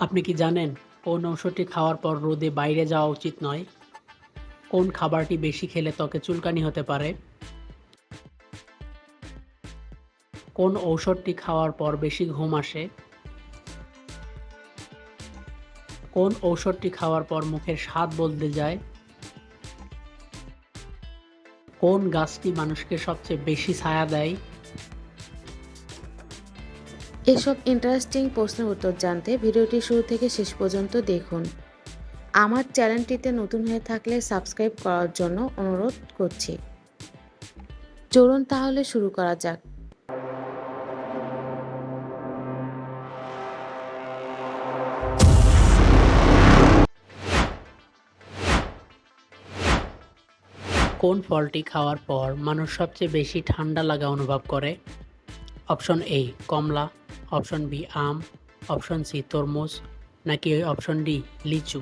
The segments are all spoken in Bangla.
আপনি কি জানেন কোন ঔষধটি খাওয়ার পর রোদে বাইরে যাওয়া উচিত নয়? কোন খাবারটি বেশি খেলে ত্বকে চুলকানি হতে পারে? কোন ঔষধটি খাওয়ার পর বেশি ঘুম আসে? কোন ঔষধটি খাওয়ার পর মুখের স্বাদ বদলে যায়? কোন গাছটি মানুষকে সবচেয়ে বেশি ছায়া দেয়? এসব ইন্টারেস্টিং প্রশ্নের উত্তর জানতে ভিডিওটি শুরু থেকে শেষ পর্যন্ত দেখুন। আমার চ্যানেলটিতে নতুন হয়ে থাকলে সাবস্ক্রাইব করার জন্য অনুরোধ করছি। চলুন তাহলে শুরু করা যাক। কোন ফলটি খাওয়ার পর মানুষ সবচেয়ে বেশি ঠান্ডা লাগা অনুভব করে? অপশন এ কমলা। অপশন বি আম অপশন সি তরমুজ নাকি অপশন ডি লিচু?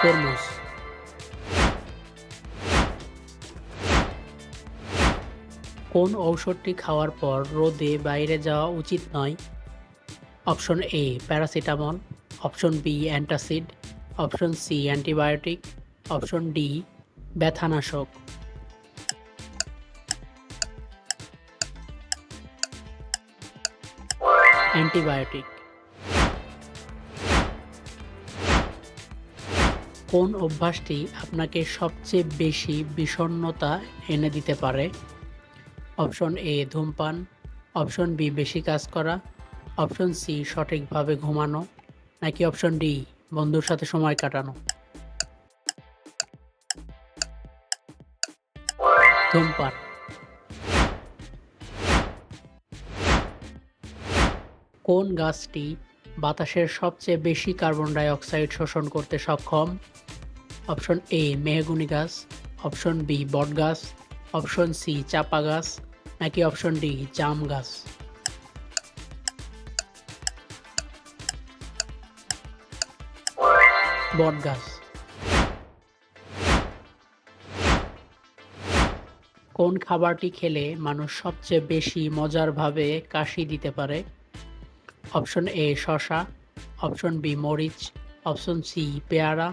তরমুজ কোন ঔষধটি খাওয়ার পর রোদে বাইরে যাওয়া উচিত নয়? Option A paracetamol option B antacid option C antibiotic option D, ব্যথানাশক। Antibiotic. কোন অভ্যাসটি আপনাকে সবচেয়ে বেশি বিষণ্ণতা এনে দিতে পারে? অপশন এ, ধূমপান। অপশন বি, বেশি কাজ করা। অপশন সি, সঠিকভাবে ঘুমানো। নাকি অপশন ডি, বন্ধুর সাথে সময় কাটানো? ধূমপান কোন গাছটি বাতাসের সবচেয়ে বেশি কার্বন ডাই অক্সাইড শোষণ করতে সক্ষম? অপশন এ, মেহগুনি গাছ, অপশন বি, বট গাছ, অপশন সি, চাপা গাছ, নাকি অপশন ডি, জাম গাছ? বট গাছ। কোন খাবারটি খেলে মানুষ সবচেয়ে বেশি মজারভাবে কাশি দিতে পারে? অপশন এ শশা অপশন বি মরিচ। অপশন সি পেয়ারা।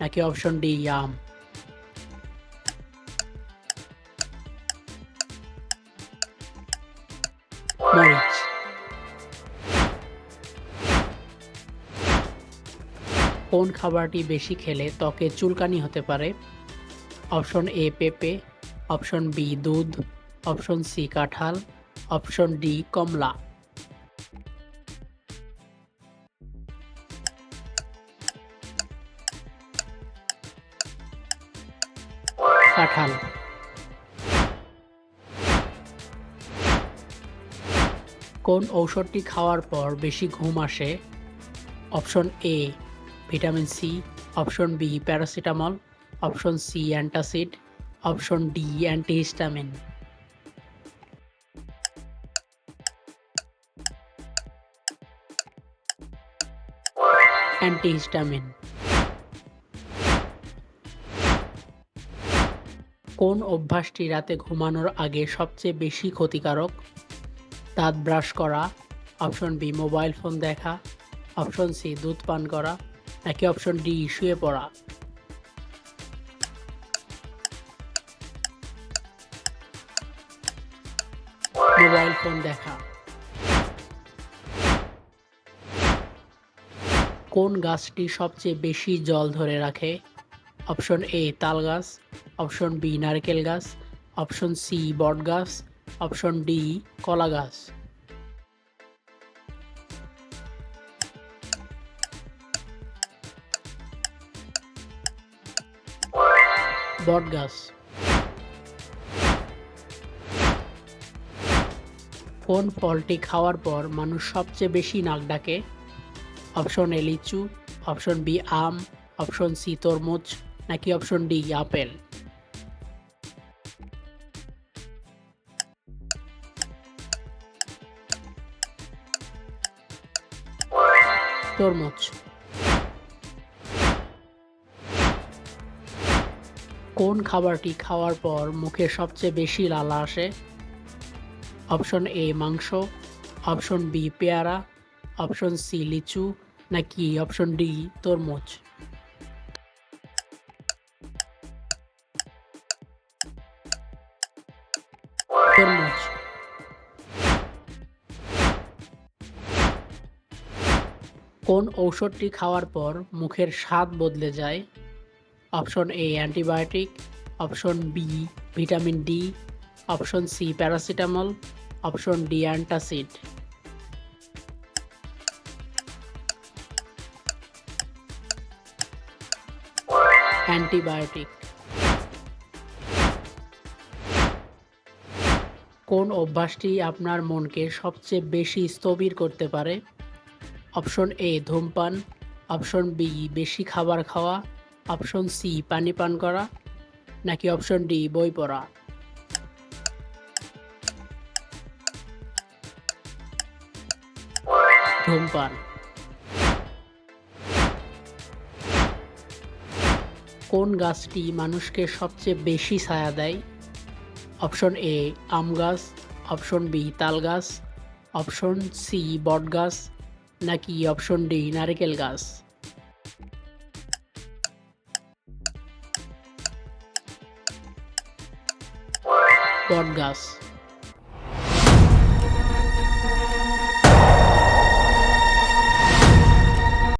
নাকি অপশন ডি আম? মরিচ। কোন খাবারটি বেশি খেলে ত্বকে চুলকানি হতে পারে? অপশন এ পেঁপে। অপশন বি দুধ, অপশন সি কাঁঠাল, অপশন ডি কমলা। কাঁঠাল। কোন ঔষধটি খাওয়ার পর বেশি ঘুম আসে? Option A, vitamin C, option B paracetamol, option C antacid option D, antihistamine. Antihistamine. কোন অভ্যাসটি রাতে ঘুমানোর আগে সবচেয়ে বেশি ক্ষতিকারক? দাঁত ব্রাশ করা, অপশন বি, মোবাইল ফোন দেখা, অপশন সি, দুধ পান করা, নাকি অপশন ডি, শুয়ে পড়া? মোবাইল ফোন দেখা। কোন গাছটি সবচেয়ে বেশি জল ধরে রাখে? অপশন এ তাল গাছ, অপশন বি নারকেল গাছ, অপশন সি বট গাছ, অপশন ডি কলা গাছ। বট গাছ। কোন ফলটি খাওয়ার পর মানুষ সবচেয়ে বেশি নাক ডাকে, অপশন এ লিচু, অপশন বি আম, অপশন সি তরমুজ, নাকি অপশন ডি আপেল। তরমুজ। কোন খাবারটি খাওয়ার পর মুখে সবচেয়ে বেশি লালা আসে? অপশন এ মাংস অপশন বি পেয়ারা অপশন সি লিচু, নাকি অপশন ডি তরমুজ? তরমুজ। কোন ঔষধটি খাওয়ার পর মুখের স্বাদ বদলে যায়? Option A antibiotic option B vitamin D option C paracetamol option D, antacid. Antibiotic. কোন অভ্যাসটি আপনার মনকে সবচেয়ে বেশি স্থবির করতে পারে? অপশন এ, ধূমপান। অপশন বি, বেশি খাবার খাওয়া। অপশন সি, পানি পান করা। নাকি অপশন ডি, বই পড়া? ধূমপান কোন গাছটি মানুষকে সবচেয়ে বেশি ছায়া দেয়? অপশন এ, আম গাছ, অপশন বি, তাল গাছ, অপশন সি, বট গাছ, নাকি অপশন ডি, নারকেল গাছ? বট গাছ।